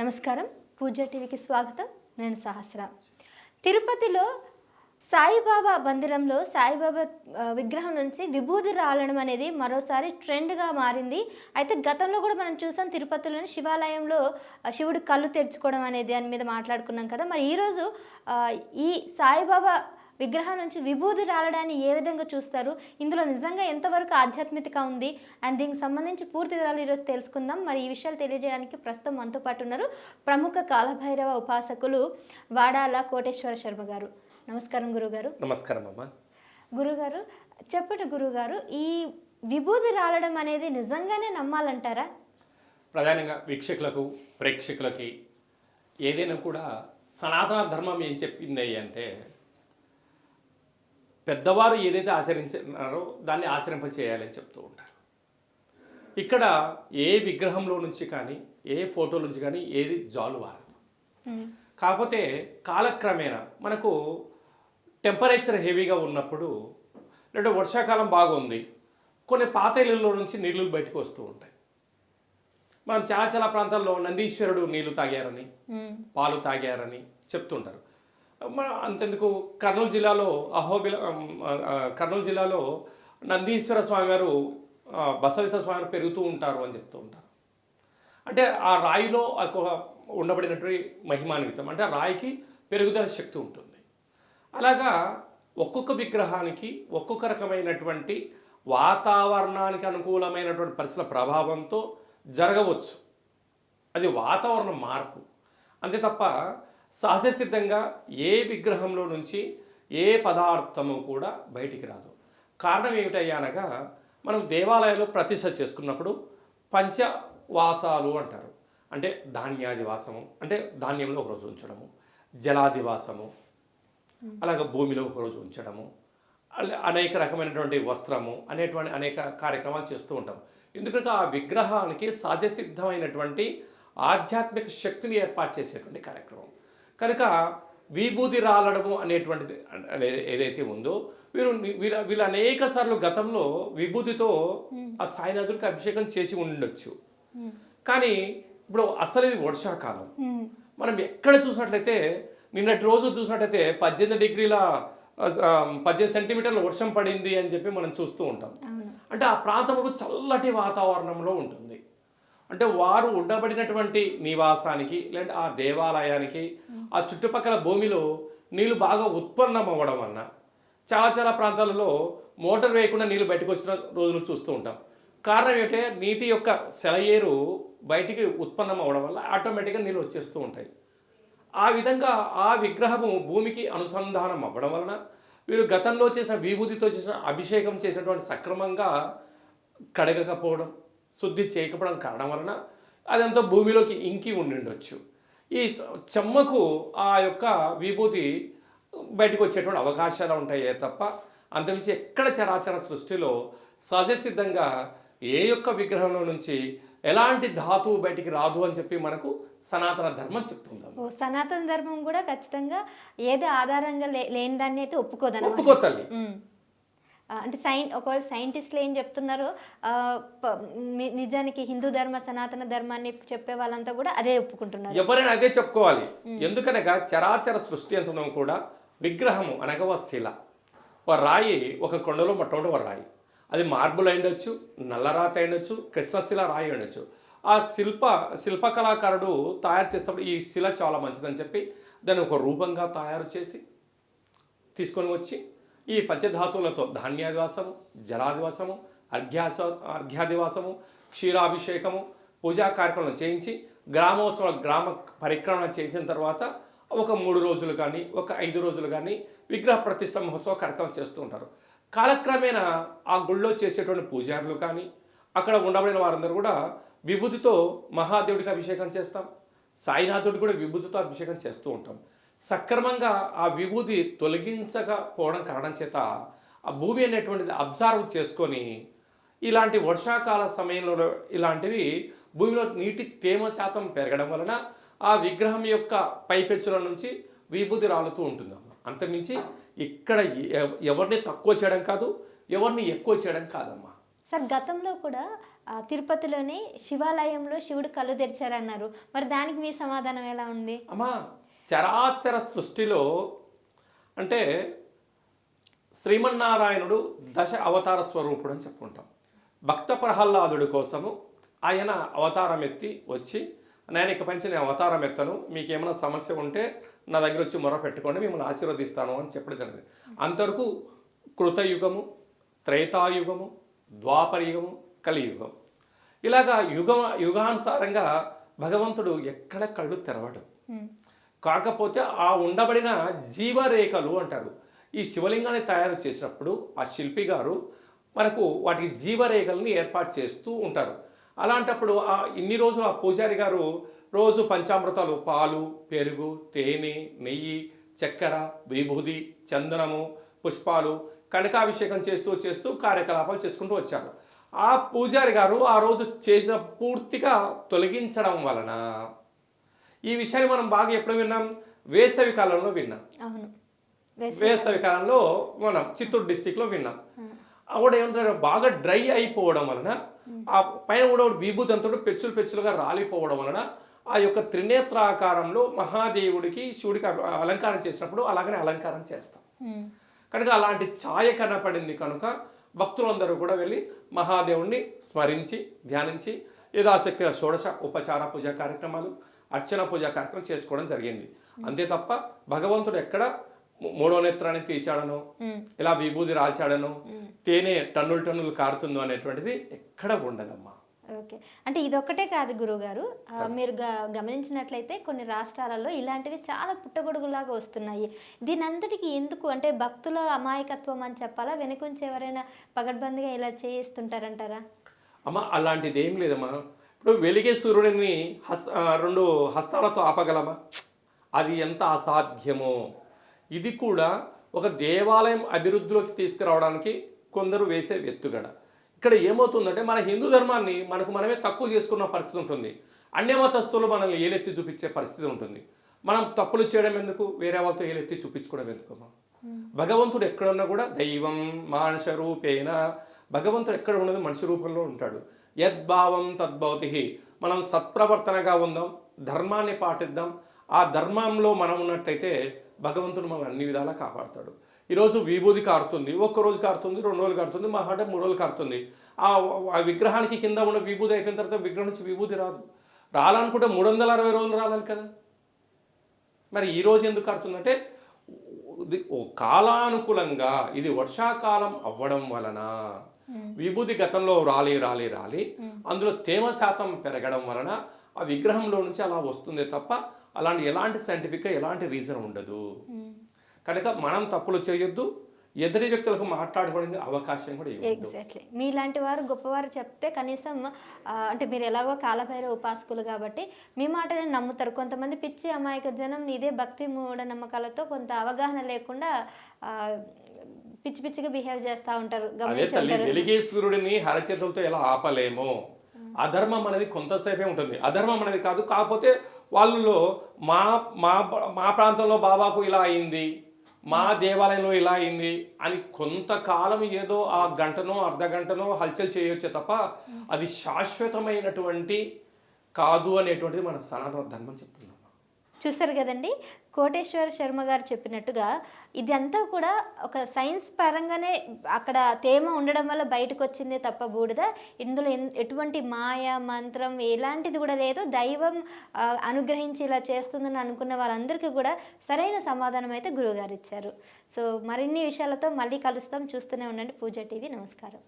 నమస్కారం. పూజ టీవీకి స్వాగతం. నేను సహస్ర. తిరుపతిలో సాయిబాబా మందిరంలో సాయిబాబా విగ్రహం నుంచి విభూది రాలడం అనేది మరోసారి ట్రెండ్గా మారింది. అయితే గతంలో కూడా మనం చూసాం తిరుపతిలోని శివాలయంలో శివుడు కళ్ళు తెరుచుకోవడం అనేది దాని మీద మాట్లాడుకున్నాం కదా. మరి ఈరోజు ఈ సాయిబాబా విగ్రహం నుంచి విభూది రాలడాన్ని ఏ విధంగా చూస్తారు? ఇందులో నిజంగా ఎంతవరకు ఆధ్యాత్మికత ఉంది? అండ్ దీనికి సంబంధించి పూర్తి వివరాలు ఈరోజు తెలుసుకుందాం. మరి ఈ విషయాలు తెలియజేయడానికి ప్రస్తుతం మనతో పాటు ఉన్నారు ప్రముఖ కాలభైరవ ఉపాసకులు వాడాల కోటేశ్వర శర్మ గారు. నమస్కారం గురుగారు. నమస్కారం అమ్మ. గురుగారు చెప్పండి గురుగారు ఈ విభూది రాలడం అనేది నిజంగానే నమ్మాలంటారా? ప్రధానంగా వీక్షకులకు ప్రేక్షకులకి ఏదైనా కూడా సనాతన ధర్మం ఏం చెప్పింది అంటే పెద్దవారు ఏదైతే ఆచరించారో దాన్ని ఆచరింప చేయాలని చెప్తూ ఉంటారు. ఇక్కడ ఏ విగ్రహంలో నుంచి కానీ ఏ ఫోటో నుంచి కానీ ఏది జాలు వారదు. కాకపోతే కాలక్రమేణా మనకు టెంపరేచర్ హెవీగా ఉన్నప్పుడు లేదా వర్షాకాలం బాగుంది కొన్ని పాత ఇళ్ళల్లో నుంచి నీళ్ళు బయటకు వస్తూ ఉంటాయి. మనం చాలా చాలా ప్రాంతాల్లో నందీశ్వరుడు నీళ్ళు తాగారని పాలు తాగారని చెప్తుంటారు. మన అంతెందుకు కర్నూలు జిల్లాలో అహోబిల కర్నూలు జిల్లాలో నందీశ్వర స్వామివారు ఆ, బసవేశ్వర స్వామివారు పెరుగుతూ ఉంటారు అని చెప్తూ ఉంటారు. అంటే ఆ రాయిలో ఒక ఉండబడినటువంటి మహిమాన్వితం అంటే ఆ రాయికి పెరుగుదల శక్తి ఉంటుంది. అలాగా ఒక్కొక్క విగ్రహానికి ఒక్కొక్క రకమైనటువంటి వాతావరణానికి అనుకూలమైనటువంటి పరిస్థితుల ప్రభావంతో జరగవచ్చు. అది వాతావరణ మార్పు. అంతే తప్ప సహజ సిద్ధంగా ఏ విగ్రహంలో నుంచి ఏ పదార్థము కూడా బయటికి రాదు. కారణం ఏమిటయ్యా అనగా మనం దేవాలయాలు ప్రతిష్ట చేసుకున్నప్పుడు పంచవాసాలు అంటారు. అంటే ధాన్యాదివాసము అంటే ధాన్యంలో ఒకరోజు ఉంచడము జలాదివాసము అలాగే భూమిలో ఒకరోజు ఉంచడము అనేక రకమైనటువంటి వస్త్రము అనేటువంటి అనేక కార్యక్రమాలు చేస్తూ ఉంటాం. ఎందుకంటే ఆ విగ్రహానికి సహజసిద్ధమైనటువంటి ఆధ్యాత్మిక శక్తిని ఏర్పాటు చేసేటువంటి కార్యక్రమం. కనుక విభూది రాలడము అనేటువంటిది అనే- ఏదైతే ఉందో వీరు వీళ్ళ వీళ్ళు అనేక సార్లు గతంలో విభూతితో ఆ సాయినాథుడికి అభిషేకం చేసి ఉండొచ్చు కానీ ఇప్పుడు అసలు ఇది వర్షాకాలం మనం ఎక్కడ చూసినట్లయితే నిన్నటి రోజు చూసినట్లయితే పద్దెనిమిది డిగ్రీల పద్దెనిమిది సెంటీమీటర్ల వర్షం పడింది అని చెప్పి మనం చూస్తూ ఉంటాం. అంటే ఆ ప్రాంతము చల్లటి వాతావరణంలో ఉంటుంది. అంటే వారు ఉండబడినటువంటి నివాసానికి లేదంటే ఆ దేవాలయానికి ఆ చుట్టుపక్కల భూమిలో నీళ్ళు బాగా ఉత్పన్నం అవ్వడం వలన చాలా చాలా ప్రాంతాలలో మోటార్ వేయకుండా నీళ్ళు బయటకు వచ్చిన రోజులు చూస్తూ ఉంటాం. కారణం ఏంటంటే నీటి యొక్క సెలయేరు బయటికి ఉత్పన్నం అవ్వడం వల్ల ఆటోమేటిక్గా నీళ్ళు వచ్చేస్తూ ఉంటాయి. ఆ విధంగా ఆ విగ్రహము భూమికి అనుసంధానం అవ్వడం వలన వీరు గతంలో చేసిన విభూతితో చేసిన అభిషేకం చేసినటువంటి సక్రమంగా కడగకపోవడం శుద్ధి చేయకపోవడం కారణం వలన అదంతా భూమిలోకి ఇంకి ఉండిండొచ్చు. ఈ చెమ్మకు ఆ యొక్క విభూతి బయటకు వచ్చేటువంటి అవకాశాలు ఉంటాయే తప్ప అంతమించి ఎక్కడ చరాచర సృష్టిలో సహజసిద్ధంగా ఏ యొక్క విగ్రహంలో నుంచి ఎలాంటి ధాతువు బయటికి రాదు అని చెప్పి మనకు సనాతన ధర్మం చెప్తుంది ఓ సనాతన ధర్మం కూడా ఖచ్చితంగా ఏది ఆధారంగా లేని దాన్ని అయితే ఒప్పుకోదన్నమాట. ఒప్పుకో తల్లి ఉమ్. ఆ, అంటే సైన్ ఒకవైపు సైంటిస్టులు ఏం చెప్తున్నారు? నిజానికి హిందూ ధర్మ సనాతన ధర్మాన్ని చెప్పే వాళ్ళంతా కూడా అదే ఒప్పుకుంటున్నారు. ఎవరైనా అదే చెప్పుకోవాలి. ఎందుకనగా చరాచర సృష్టి అంటున్నాం కూడా విగ్రహము అనగా ఒక శిల. ఒక రాయి ఒక కొండలో మొట్టమొదటి ఒక రాయి. అది మార్బుల్ అయిండొచ్చు నల్లరాత అయిండొచ్చు కృష్ణశిల రాయి ఉండొచ్చు ఆ శిల్ప శిల్పకళాకారుడు తయారు చేసేటప్పుడు ఈ శిల చాలా మంచిదని చెప్పి దాన్ని ఒక రూపంగా తయారు చేసి తీసుకొని వచ్చి ఈ పంచధాతువులతో ధాన్యాదివాసము జలాదివాసము అర్ఘ్యాస అర్ఘ్యాదివాసము క్షీరాభిషేకము పూజా కార్యక్రమం చేయించి గ్రామోత్సవ గ్రామ పరిక్రమణ చేసిన తర్వాత ఒక మూడు రోజులు కానీ ఒక ఐదు రోజులు కానీ విగ్రహ ప్రతిష్ట మహోత్సవ కార్యక్రమం చేస్తూ ఉంటారు. కాలక్రమేణా ఆ గుళ్ళో చేసేటువంటి పూజారులు కానీ అక్కడ ఉండబడిన వారందరూ కూడా విభూతితో మహాదేవుడికి అభిషేకం చేస్తాం. సాయినాథుడికి కూడా విభూతితో అభిషేకం చేస్తూ ఉంటాం. సక్రమంగా ఆ విభూతి తొలగించకపోవడం కారణం చేత ఆ భూమి అనేటువంటిది అబ్జర్వ్ చేసుకొని ఇలాంటి వర్షాకాల సమయంలో ఇలాంటివి భూమిలో నీటి తేమ శాతం పెరగడం వలన ఆ విగ్రహం యొక్క పైపెచ్చుల నుంచి విభూతి రాలుతూ ఉంటుందమ్మా అంతమించి ఇక్కడ ఎవరిని తక్కువ చేయడం కాదు ఎవరిని ఎక్కువ చేయడం కాదమ్మా. సార్ గతంలో కూడా తిరుపతిలోని శివాలయంలో శివుడు కళ్ళు తెరిచారన్నారు. మరి దానికి మీ సమాధానం ఎలా ఉంది? అమ్మా చరాచర సృష్టిలో అంటే శ్రీమన్నారాయణుడు దశ అవతార స్వరూపుడు అని చెప్పుకుంటాం. భక్త ప్రహ్లాదుడి కోసము ఆయన అవతారం ఎత్తి వచ్చి నేను ఇక పనిచి నేను అవతారం ఎత్తను మీకు ఏమైనా సమస్య ఉంటే నా దగ్గర వచ్చి మొర పెట్టుకోండి మిమ్మల్ని ఆశీర్వదిస్తాను అని చెప్పడం జరిగింది. అంతవరకు కృతయుగము త్రేతాయుగము ద్వాపరయుగము కలియుగం. ఇలాగా యుగ యుగానుసారంగా భగవంతుడు ఎక్కడ కళ్ళు తెరవడు. కాకపోతే ఆ ఉండబడిన జీవరేఖలు అంటారు. ఈ శివలింగాన్ని తయారు చేసినప్పుడు ఆ శిల్పి గారు మనకు వాటి జీవరేఖల్ని ఏర్పాటు చేస్తూ ఉంటారు. అలాంటప్పుడు ఆ ఇన్ని రోజులు ఆ పూజారి గారు రోజు పంచామృతాలు పాలు పెరుగు తేనె నెయ్యి చక్కెర విభూది చందనము పుష్పాలు కనకాభిషేకం చేస్తూ చేస్తూ కార్యకలాపాలు చేసుకుంటూ వచ్చారు. ఆ పూజారి గారు ఆ రోజు చేసిన పూర్తిగా తొలగించడం వలన ఈ విషయాన్ని మనం బాగా ఎప్పుడు విన్నాం? వేసవి కాలంలో విన్నాం. వేసవి కాలంలో మనం చిత్తూరు డిస్టిక్లో విన్నాం. అక్కడ ఏమంటారు? బాగా డ్రై అయిపోవడం వలన ఆ పైన కూడా విభూతి అంతా కూడా పెచ్చులు పెచ్చులుగా రాలిపోవడం వలన ఆ యొక్క త్రినేత్రాకారంలో మహాదేవుడికి శివుడికి అలంకారం చేసినప్పుడు అలాగనే అలంకారం చేస్తాం. కనుక అలాంటి ఛాయ కనపడింది కనుక భక్తులందరూ కూడా వెళ్ళి మహాదేవుణ్ణి స్మరించి ధ్యానించి యథాశక్తిగా షోడశ ఉపచార పూజ కార్యక్రమాలు అర్చన పూజ కార్యక్రమం చేసుకోవడం జరిగింది. అంతే తప్ప భగవంతుడు ఎక్కడ మూడో నేత్రాన్ని తీర్చాడనో ఇలా విభూది రాల్చాడనో తేనె టన్నులు టన్నులు కారుతుందో అనేటువంటిది ఎక్కడ ఉండదమ్మా. ఓకే. అంటే ఇదొక్కటే కాదు గురుగారు మీరు గమనించినట్లయితే కొన్ని రాష్ట్రాలలో ఇలాంటివి చాలా పుట్టగొడుగులాగా వస్తున్నాయి. దీని అంతటికి ఎందుకు? అంటే భక్తుల అమాయకత్వం అని చెప్పాలా? వెనుకొంచి ఎవరైనా పగడ్బందీగా ఇలా చేయిస్తుంటారంటారా? అమ్మ అలాంటిది ఏం లేదమ్మా. ఇప్పుడు వెలిగే సూర్యుడిని హస్త రెండు హస్తాలతో ఆపగలమా? అది ఎంత అసాధ్యమో. ఇది కూడా ఒక దేవాలయం అభివృద్ధిలోకి తీసుకురావడానికి కొందరు వేసే ఎత్తుగడ ఇక్కడ ఏమవుతుందంటే మన హిందూ ధర్మాన్ని మనకు మనమే తక్కువ చేసుకున్న పరిస్థితి ఉంటుంది. అన్య మతస్థులు మనల్ని ఏలెత్తి చూపించే పరిస్థితి ఉంటుంది. మనం తప్పులు చేయడం ఎందుకు? వేరే వాళ్ళతో ఏలెత్తి చూపించుకోవడం ఎందుకమ్మా భగవంతుడు ఎక్కడున్నా కూడా దైవం మానస రూపేణ భగవంతుడు ఎక్కడ ఉన్నది మనిషి రూపంలో ఉంటాడు. యద్భావం తద్భవతి. మనం సత్ప్రవర్తనగా ఉందాం ధర్మాన్ని పాటిద్దాం. ఆ ధర్మంలో మనం ఉన్నట్టయితే భగవంతుడు మనం అన్ని విధాలా కాపాడుతాడు. ఈరోజు విభూది కారుతుంది ఒక్క రోజు కారుతుంది రెండు రోజులు కారుతుంది మా అంటే మూడు రోజులు కారుతుంది. ఆ విగ్రహానికి కింద ఉన్న విభూది అయిపోయిన తర్వాత విగ్రహం నుంచి విభూది రాదు. రాలనుకుంటే మూడు వందల అరవై రోజులు రావాలి కదా. మరి ఈరోజు ఎందుకు కారుతుందంటే కాలానుకూలంగా ఇది వర్షాకాలం అవ్వడం వలన విభూది గతంలో రాలి రాలి రాలి. అందులో తేమ శాతం పెరగడం వలన ఆ విగ్రహంలో నుంచి అలా వస్తుంది తప్ప అలాంటి ఎలాంటి సైంటిఫిక్గా ఎలాంటి రీజన్ ఉండదు. కనుక మనం తప్పులు చేయొద్దు. ఎదుటి వ్యక్తులకు మాట్లాడుకోవడానికి అవకాశం కూడా ఎగ్జాక్ట్లీ మీలాంటి వారు గొప్పవారు చెప్తే కనీసం అంటే మీరు ఎలాగో కాలభైరవ ఉపాసకులు కాబట్టి మీ మాటనే నమ్ముతారు. కొంతమంది పిచ్చి అమాయక జనం ఇదే భక్తి మూఢ నమ్మకాలతో కొంత అవగాహన లేకుండా పిచ్చి పిచ్చిగా బిహేవ్ చేస్తూ ఉంటారు. అదే తల్లి వెలిగేశ్వరుడిని హరచేతులతో ఎలా ఆపలేమో? అధర్మం అనేది కొంతసేపే ఉంటుంది. అధర్మం అనేది కాదు కాకపోతే వాళ్ళలో మా మా మా ప్రాంతంలో బాబాకు ఇలా అయింది మా దేవాలయంలో ఇలా అయింది అని కొంతకాలం ఏదో ఆ గంటనో అర్ధ గంటనో హల్చల్ చేయొచ్చే తప్ప అది శాశ్వతమైనటువంటి కాదు అనేటువంటిది మన సనాతన ధర్మం చెప్తుంది చూసారు కదండి? కోటేశ్వర శర్మ గారు చెప్పినట్టుగా ఇదంతా కూడా ఒక సైన్స్ పరంగానే అక్కడ తేమ ఉండడం వల్ల బయటకు వచ్చిందే తప్ప బూడిద. ఇందులో ఎటువంటి మాయ మంత్రం ఎలాంటిది కూడా లేదు. దైవం అనుగ్రహించి ఇలా చేస్తుందని అనుకున్న వాళ్ళందరికీ కూడా సరైన సమాధానం అయితే గురువుగారు ఇచ్చారు. సో మరిన్ని విషయాలతో మళ్ళీ కలుస్తాం. చూస్తూనే ఉండండి. పూజ టీవీ. నమస్కారం.